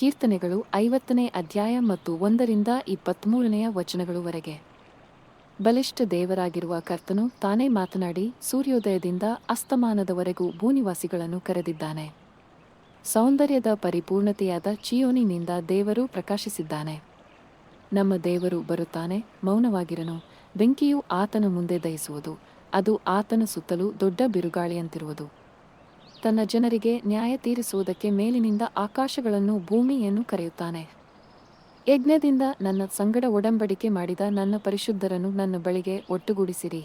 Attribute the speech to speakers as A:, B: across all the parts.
A: ಕೀರ್ತನೆಗಳು ಐವತ್ತನೇ ಅಧ್ಯಾಯ ಮತ್ತು ಒಂದರಿಂದ ಇಪ್ಪತ್ತ್ಮೂರನೆಯ ವಚನಗಳುವರೆಗೆ. ಬಲಿಷ್ಠ ದೇವರಾಗಿರುವ ಕರ್ತನು ತಾನೇ ಮಾತನಾಡಿ ಸೂರ್ಯೋದಯದಿಂದ ಅಸ್ತಮಾನದವರೆಗೂ ಭೂನಿವಾಸಿಗಳನ್ನು ಕರೆದಿದ್ದಾನೆ. ಸೌಂದರ್ಯದ ಪರಿಪೂರ್ಣತೆಯಾದ ಚಿಯೋನಿನಿಂದ ದೇವರು ಪ್ರಕಾಶಿಸಿದ್ದಾನೆ. ನಮ್ಮ ದೇವರು ಬರುತ್ತಾನೆ, ಮೌನವಾಗಿರನು, ಬೆಂಕಿಯು ಆತನ ಮುಂದೆ ದಹಿಸುವುದು, ಅದು ಆತನ ಸುತ್ತಲೂ ದೊಡ್ಡ ಬಿರುಗಾಳಿಯಂತಿರುವುದು. ತನ್ನ ಜನರಿಗೆ ನ್ಯಾಯ ತೀರಿಸುವುದಕ್ಕೆ ಮೇಲಿನಿಂದ ಆಕಾಶಗಳನ್ನು ಭೂಮಿಯನ್ನು ಕರೆಯುತ್ತಾನೆ. ಯಜ್ಞದಿಂದ ನನ್ನ ಸಂಗಡ ಒಡಂಬಡಿಕೆ ಮಾಡಿದ ನನ್ನ ಪರಿಶುದ್ಧರನ್ನು ನನ್ನ ಬಳಿಗೆ ಒಟ್ಟುಗೂಡಿಸಿರಿ.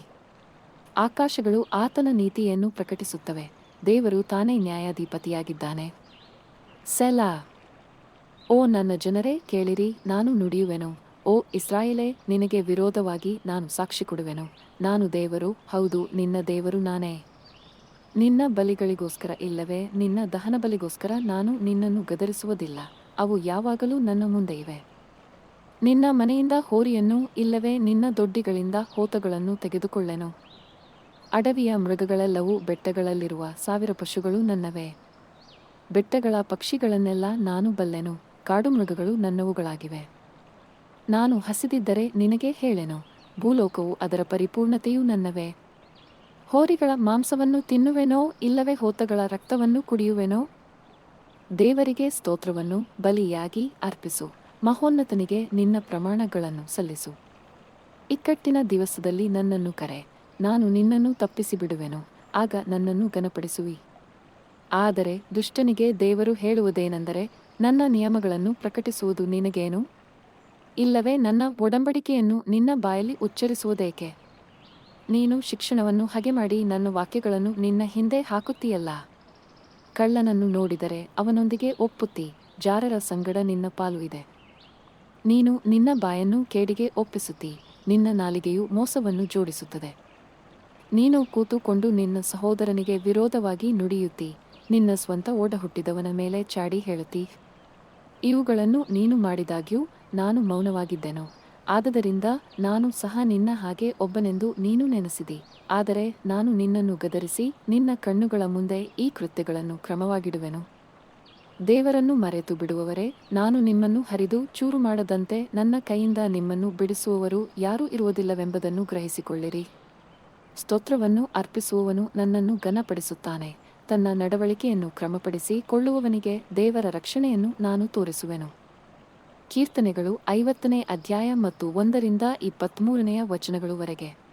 A: ಆಕಾಶಗಳು ಆತನ ನೀತಿಯನ್ನು ಪ್ರಕಟಿಸುತ್ತವೆ. ದೇವರು ತಾನೇ ನ್ಯಾಯಾಧಿಪತಿಯಾಗಿದ್ದಾನೆ. ಸೆಲಾ. ಓ ನನ್ನ ಜನರೇ, ಕೇಳಿರಿ, ನಾನು ನುಡಿಯುವೆನು. ಓ ಇಸ್ರಾಯೇಲೇ, ನಿನಗೆ ವಿರೋಧವಾಗಿ ನಾನು ಸಾಕ್ಷಿ ಕೊಡುವೆನು. ನಾನು ದೇವರು, ಹೌದು, ನಿನ್ನ ದೇವರು ನಾನೇ. ನಿನ್ನ ಬಲಿಗಳಿಗೋಸ್ಕರ ಇಲ್ಲವೇ? ನಿನ್ನ ದಹನ ಬಲಿಗೋಸ್ಕರ ನಾನು ನಿನ್ನನ್ನು ಗದರಿಸುವುದಿಲ್ಲ. ಅವು ಯಾವಾಗಲೂ ನನ್ನ ಮುಂದೆ ಇವೆ. ನಿನ್ನ ಮನೆಯಿಂದ ಹೋರಿಯನ್ನು ಇಲ್ಲವೇ? ನಿನ್ನ ದೊಡ್ಡಿಗಳಿಂದ ಹೋತಗಳನ್ನು ತೆಗೆದುಕೊಳ್ಳೆನು. ಅಡವಿಯ ಮೃಗಗಳೆಲ್ಲವೂ ಬೆಟ್ಟಗಳಲ್ಲಿರುವ ಸಾವಿರ ಪಶುಗಳು ನನ್ನವೇ. ಬೆಟ್ಟಗಳ ಪಕ್ಷಿಗಳನ್ನೆಲ್ಲ ನಾನು ಬಲ್ಲೆನು. ಕಾಡು ಮೃಗಗಳು ನನ್ನವುಗಳಾಗಿವೆ. ನಾನು ಹಸಿದಿದ್ದರೆ ನಿನಗೆ ಹೇಳೆನು. ಭೂಲೋಕವು ಅದರ ಪರಿಪೂರ್ಣತೆಯೂ ನನ್ನವೇ. ಹೋರಿಗಳ ಮಾಂಸವನ್ನು ತಿನ್ನುವೆನೋ ಇಲ್ಲವೇ ಹೋತಗಳ ರಕ್ತವನ್ನು ಕುಡಿಯುವೆನೋ? ದೇವರಿಗೆ ಸ್ತೋತ್ರವನ್ನು ಬಲಿಯಾಗಿ ಅರ್ಪಿಸು. ಮಹೋನ್ನತನಿಗೆ ನಿನ್ನ ಪ್ರಮಾಣಗಳನ್ನು ಸಲ್ಲಿಸು. ಇಕ್ಕಟ್ಟಿನ ದಿವಸದಲ್ಲಿ ನನ್ನನ್ನು ಕರೆ. ನಾನು ನಿನ್ನನ್ನು ತಪ್ಪಿಸಿ ಬಿಡುವೆನು ಆಗ ನನ್ನನ್ನು ಘನಪಡಿಸುವಿ. ಆದರೆ ದುಷ್ಟನಿಗೆ ದೇವರು ಹೇಳುವುದೇನೆಂದರೆ, ನನ್ನ ನಿಯಮಗಳನ್ನು ಪ್ರಕಟಿಸುವುದು ನಿನಗೇನು? ಇಲ್ಲವೇ ನನ್ನ ಒಡಂಬಡಿಕೆಯನ್ನು ನಿನ್ನ ಬಾಯಲ್ಲಿ ಉಚ್ಚರಿಸುವುದೇಕೆ? ನೀನು ಶಿಕ್ಷಣವನ್ನು ಹಗೆ ಮಾಡಿ ನನ್ನ ವಾಕ್ಯಗಳನ್ನು ನಿನ್ನ ಹಿಂದೆ ಹಾಕುತ್ತೀಯಲ್ಲ? ಕಳ್ಳನನ್ನು ನೋಡಿದರೆ ಅವನೊಂದಿಗೆ ಒಪ್ಪುತ್ತಿ, ಜಾರರ ಸಂಗಡ ನಿನ್ನ ಪಾಲು ಇದೆ. ನೀನು ನಿನ್ನ ಬಾಯನ್ನು ಕೇಡಿಗೆ ಒಪ್ಪಿಸುತ್ತಿ, ನಿನ್ನ ನಾಲಿಗೆಯು ಮೋಸವನ್ನು ಜೋಡಿಸುತ್ತದೆ. ನೀನು ಕೂತುಕೊಂಡು ನಿನ್ನ ಸಹೋದರನಿಗೆ ವಿರೋಧವಾಗಿ ನುಡಿಯುತ್ತಿ, ನಿನ್ನ ಸ್ವಂತ ಓಡ ಹುಟ್ಟಿದವನ ಮೇಲೆ ಚಾಡಿ ಹೇಳುತ್ತಿ, ಇವುಗಳನ್ನು ನೀನು ಮಾಡಿದಾಗ್ಯೂ ನಾನು ಮೌನವಾಗಿದ್ದೆನು. ಆದದರಿಂದ ನಾನು ಸಹ ನಿನ್ನ ಹಾಗೆ ಒಬ್ಬನೆಂದು ನೀನು ನೆನೆಸಿದಿ. ಆದರೆ ನಾನು ನಿನ್ನನ್ನು ಗದರಿಸಿ ನಿನ್ನ ಕಣ್ಣುಗಳ ಮುಂದೆ ಈ ಕೃತ್ಯಗಳನ್ನು ಕ್ರಮವಾಗಿಡುವೆನು. ದೇವರನ್ನು ಮರೆತು ಬಿಡುವವರೇ, ನಾನು ನಿಮ್ಮನ್ನು ಹರಿದು ಚೂರು ಮಾಡದಂತೆ ನನ್ನ ಕೈಯಿಂದ ನಿಮ್ಮನ್ನು ಬಿಡಿಸುವವರು ಯಾರೂ ಇರುವುದಿಲ್ಲವೆಂಬುದನ್ನು ಗ್ರಹಿಸಿಕೊಳ್ಳಿರಿ. ಸ್ತೋತ್ರವನ್ನು ಅರ್ಪಿಸುವವನು ನನ್ನನ್ನು ಘನಪಡಿಸುತ್ತಾನೆ. ತನ್ನ ನಡವಳಿಕೆಯನ್ನು ಕ್ರಮಪಡಿಸಿ ಕೊಳ್ಳುವವನಿಗೆ ದೇವರ ರಕ್ಷಣೆಯನ್ನು ನಾನು ತೋರಿಸುವೆನು. ಕೀರ್ತನೆಗಳು ಐವತ್ತನೇ ಅಧ್ಯಾಯ ಮತ್ತು ಒಂದರಿಂದ ಇಪ್ಪತ್ತ್ಮೂರನೆಯ ವಚನಗಳುವರೆಗೆ.